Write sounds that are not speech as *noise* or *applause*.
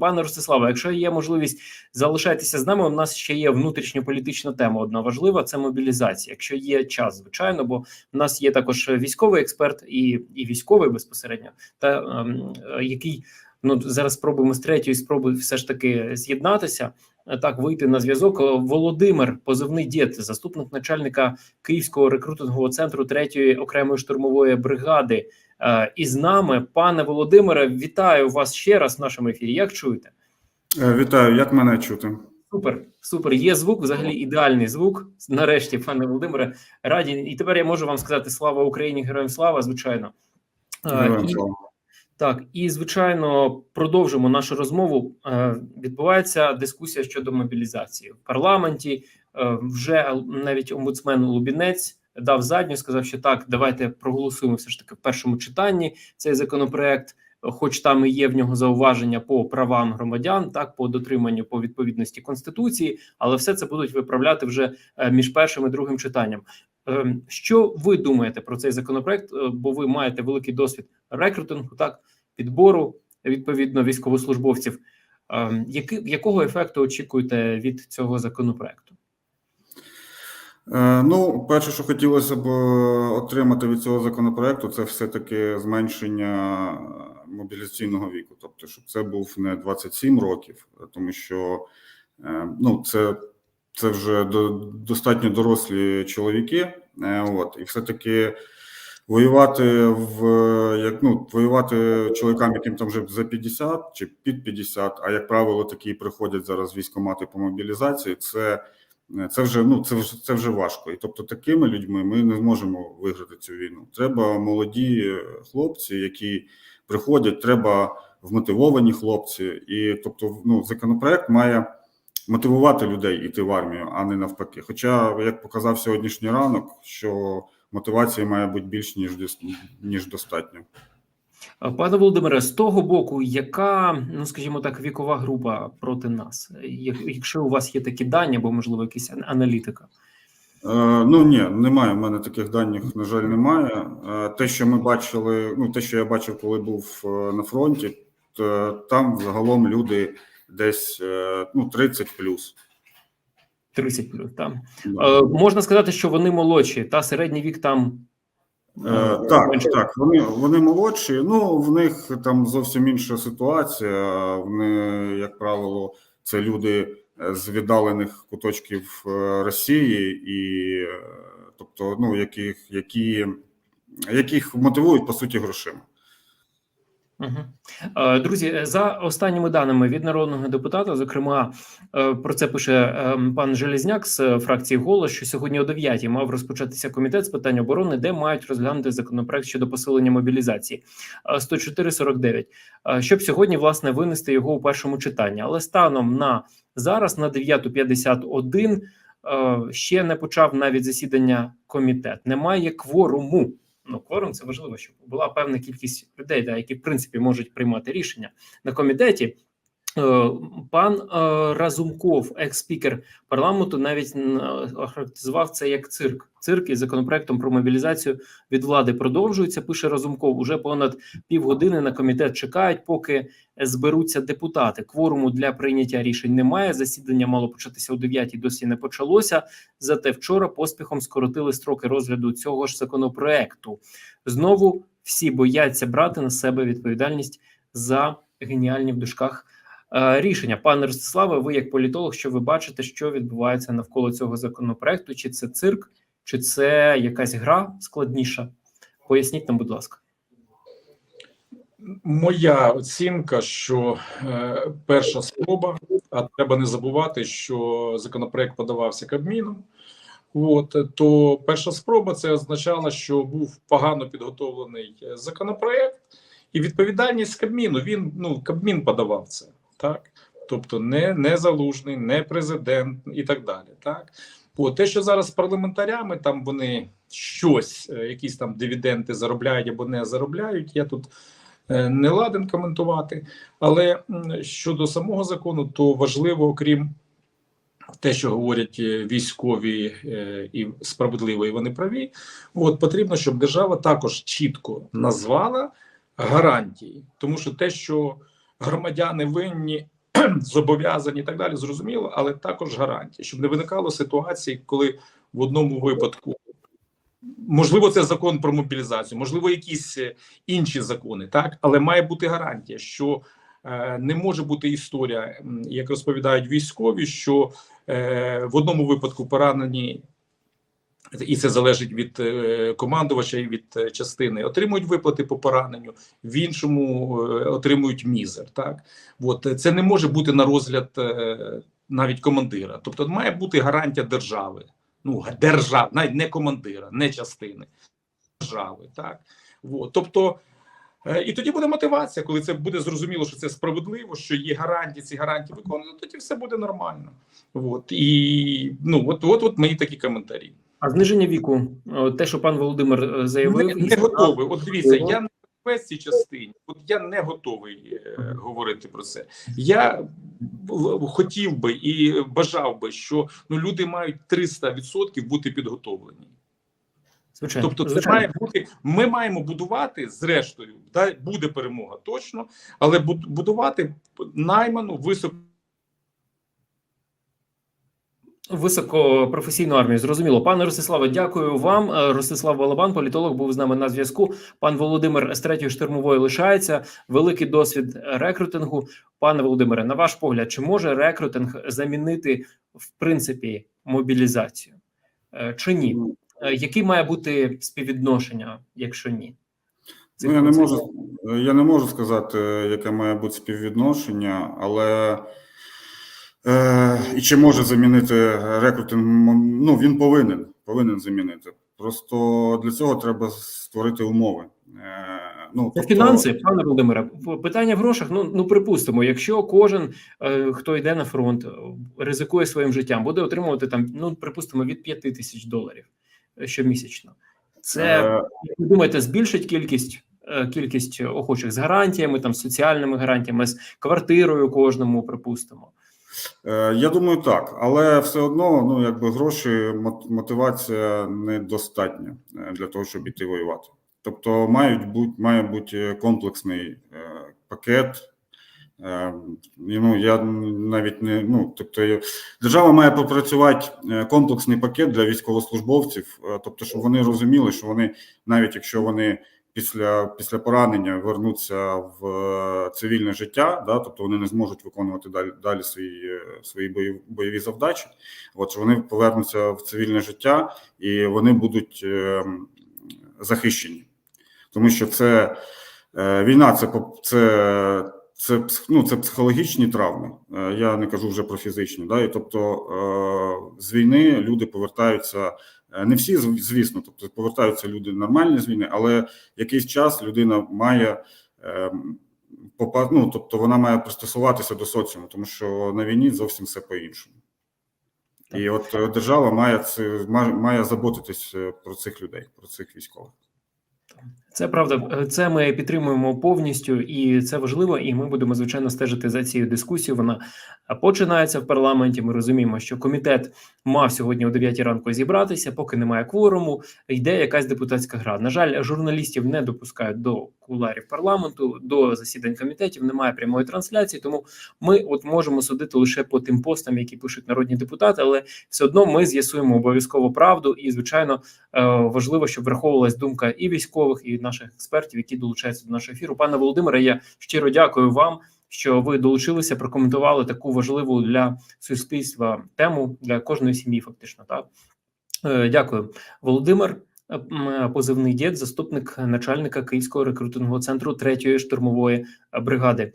Пане Ростиславе, якщо є можливість залишайтеся з нами. У нас ще є внутрішньополітична тема. Одна важлива це мобілізація. Якщо є час, звичайно, бо в нас є також військовий експерт і, і військовий безпосередньо, та ем, е, який ну зараз спробуємо з третьої спроби все ж таки з'єднатися. е, Так, вийти на зв'язок. Е, Володимир, позивний дід, заступник начальника Київського рекрутингового центру 3-ї окремої штурмової бригади. Е, І з нами, пане Володимире, вітаю вас ще раз в нашому ефірі. Як чуєте? Е, Вітаю, як мене чути? Супер, супер. Є звук, взагалі ідеальний звук. Нарешті, пане Володимире, раді. І тепер я можу вам сказати слава Україні, героям слава, звичайно. Е, Героям слава. Так, і звичайно, продовжимо нашу розмову. Відбувається дискусія щодо мобілізації в парламенті. Вже навіть омбудсмен Лубінець дав задню, сказав, що так, давайте проголосуємо все ж таки в першому читанні цей законопроект. Хоч там і є в нього зауваження по правам громадян, так по дотриманню по відповідності конституції, але все це будуть виправляти вже е, між першим і другим читанням. Е, Що ви думаєте про цей законопроект? Е, Бо ви маєте великий досвід рекрутингу, так підбору відповідно військовослужбовців. Е, Які якого ефекту очікуєте від цього законопроекту? Е, Ну, перше, що хотілося б е, отримати від цього законопроекту, це все-таки зменшення мобілізаційного віку. Тобто, щоб це був не 27 років, тому що е, ну, це, це вже до, достатньо дорослі чоловіки. От, і все-таки воювати в як ну воювати чоловікам, яким там вже за 50 чи під 50, а як правило, такі приходять зараз військомати по мобілізації. Це це вже ну це вже це вже важко. І тобто, такими людьми ми не зможемо виграти цю війну. Треба молоді хлопці, які приходять, треба вмотивовані хлопці. І тобто, ну законопроект має мотивувати людей іти в армію, а не навпаки. Хоча, як показав сьогоднішній ранок, що мотивації має бути більш ніж ніж достатньо. Е, Пане Володимире, з того боку, яка, ну скажімо так, вікова група проти нас? Якщо у вас є такі дані, або можливо якісь ан- аналітика? Е, Ну ні, немає. в мене таких даних, на жаль, немає. Е, Те, що ми бачили, ну те, що я бачив, коли був на фронті, то там загалом люди десь ну 30 плюс. 30 плюс там е, можна сказати, що вони молодші, та середній вік там Е, так, так, вони вони молодші. Ну в них там зовсім інша ситуація. Вони, як правило, це люди е, з віддалених куточків е, Росії, і е, тобто, ну яких які, яких мотивують по суті грошима. Е, Друзі, за останніми даними від народного депутата, зокрема, е, про це пише е, пан Железняк з е, фракції «Голос», що сьогодні о 9 мав розпочатися комітет з питань оборони, де мають розглянути законопроект щодо посилення мобілізації Е, 104.49, е, щоб сьогодні власне винести його у першому читанні. Але станом на зараз, на 9.51, е, ще не почав навіть засідання комітет. Немає кворуму. Ну, кворум це важливо, щоб була певна кількість людей, да, які в принципі можуть приймати рішення на комітеті. Е, Пан е, Разумков, екс-спікер парламенту, навіть м, охарактеризував це як цирк. Цирк із законопроектом про мобілізацію від влади продовжується. Пише Разумков. Уже понад півгодини на комітет чекають, поки зберуться депутати. Кворуму для прийняття рішень немає. Засідання мало початися о 9 досі не почалося. Зате вчора поспіхом скоротили строки розгляду цього ж законопроекту. Знову всі бояться брати на себе відповідальність за геніальні в дужках е, рішення. Пане Ростиславе, ви як політолог, що ви бачите, що відбувається навколо цього законопроекту? Чи це цирк, чи це якась гра складніша? Поясніть нам, будь ласка. Моя оцінка, що е, перша спроба, а треба не забувати, що законопроект подавався Кабміном. От то перша спроба це означало, що був погано підготовлений е, законопроект, і відповідальність Кабміну. Він ну Кабмін подавав це, так тобто не, не залужний, не президент і так далі. Так, от те, що зараз з парламентарями там вони щось, е, якісь там дивіденди заробляють або не заробляють. Я тут е, не ладен коментувати. Але щодо самого закону, то важливо, окрім те, що говорять е, військові і справедливо, і вони праві. От потрібно, щоб держава також чітко назвала гарантії, тому що те, що громадяни винні, *clears throat* зобов'язані і так далі, зрозуміло, але також гарантії, щоб не виникало ситуації, коли в одному випадку. Можливо, це закон про мобілізацію, можливо, якісь е, інші закони, так але має бути гарантія, що е, не може бути історія, як розповідають військові, що е, в одному випадку поранені, і це залежить від е, командувача і від е, частини, отримують виплати по пораненню, в іншому е, отримують мізер. Так от це не може бути на розгляд навіть командира. Тобто, має бути гарантія держави. Ну, держав, навіть не командира, не частини держави. Так от, тобто. І тоді буде мотивація, коли це буде зрозуміло, що це справедливо, що є гарантії, ці гарантії виконують, ну, тоді все буде нормально. От і ну от, от, от мої такі коментарі. А зниження віку, е, те, що пан Володимир е, заявив, Не, не готовий. От дивіться, я не в цій частині. От я не готовий е, говорити про це. Я хотів би і бажав би, що ну люди мають 300% бути підготовлені. звичайно, Тобто, це звичайно. має бути. Ми маємо будувати зрештою. Да, буде перемога точно, але будувати найману високо. Високопрофесійну армію, зрозуміло. Пане Ростиславе, дякую вам. Е, Ростислав Балабан, політолог, був з нами на зв'язку. Пан Володимир з третьої штурмової лишається. Великий досвід рекрутингу. Пане Володимире, на ваш погляд, чи може рекрутинг замінити в принципі мобілізацію? Е, Чи ні? Е, Який має бути співвідношення, якщо ні? Ну, я не можу, я не можу сказати, яке має бути співвідношення, але і чи може замінити рекрутинг? Ну він повинен повинен замінити. Просто для цього треба створити умови. Е, ну, Це фінанси, пане Володимире, питання в грошах. Ну ну припустимо, якщо кожен е, хто йде на фронт, е, ризикує своїм життям, буде отримувати там, ну припустимо, від 5 тисяч доларів е, щомісячно. Це Е, як ви думаєте, збільшить кількість е, кількість охочих з гарантіями, там соціальними гарантіями, з квартирою кожному, припустимо. Е, Я думаю, так, але все одно, ну якби гроші, мотивація недостатня е, для того, щоб іти воювати. Тобто, мають бути має бути комплексний е, пакет. Ну я навіть не ну, тобто держава має попрацювати комплексний пакет для військовослужбовців, тобто, щоб вони розуміли, що вони навіть якщо вони після, після поранення вернуться в е, цивільне життя, да, тобто вони не зможуть виконувати далі, далі свої, е, свої бойові, бойові завдачі. От вони повернуться в цивільне життя і вони будуть е, захищені, тому що це е, війна, це це. Це ну, це психологічні травми. Е, Я не кажу вже про фізичні. Да? І тобто з війни люди повертаються не всі, звісно, тобто повертаються люди нормальні з війни, але якийсь час людина має ем, ну, тобто вона має пристосуватися до соціуму, тому що на війні зовсім все по-іншому. І от е, держава має це має, має заботитись е, про цих людей, про цих військових. Це правда, це ми підтримуємо повністю, і це важливо. І ми будемо звичайно стежити за цією дискусією. Вона починається в парламенті. Ми розуміємо, що комітет мав сьогодні о 9 ранку зібратися. Поки немає кворуму, йде якась депутатська гра. На жаль, журналістів не допускають до куларів парламенту, до засідань комітетів. Немає прямої трансляції. Тому ми от можемо судити лише по тим постам, які пишуть народні депутати, але все одно ми з'ясуємо обов'язково правду. І звичайно, е, важливо, щоб враховувалась думка і військових, і наших експертів, які долучаються до нашого ефіру. Пане Володимире, я щиро дякую вам, що ви долучилися, прокоментували таку важливу для суспільства тему для кожної сім'ї. Фактично, так Е, дякую, Володимир. е, Позивний дід, заступник начальника Київського рекрутингового центру третьої штурмової бригади.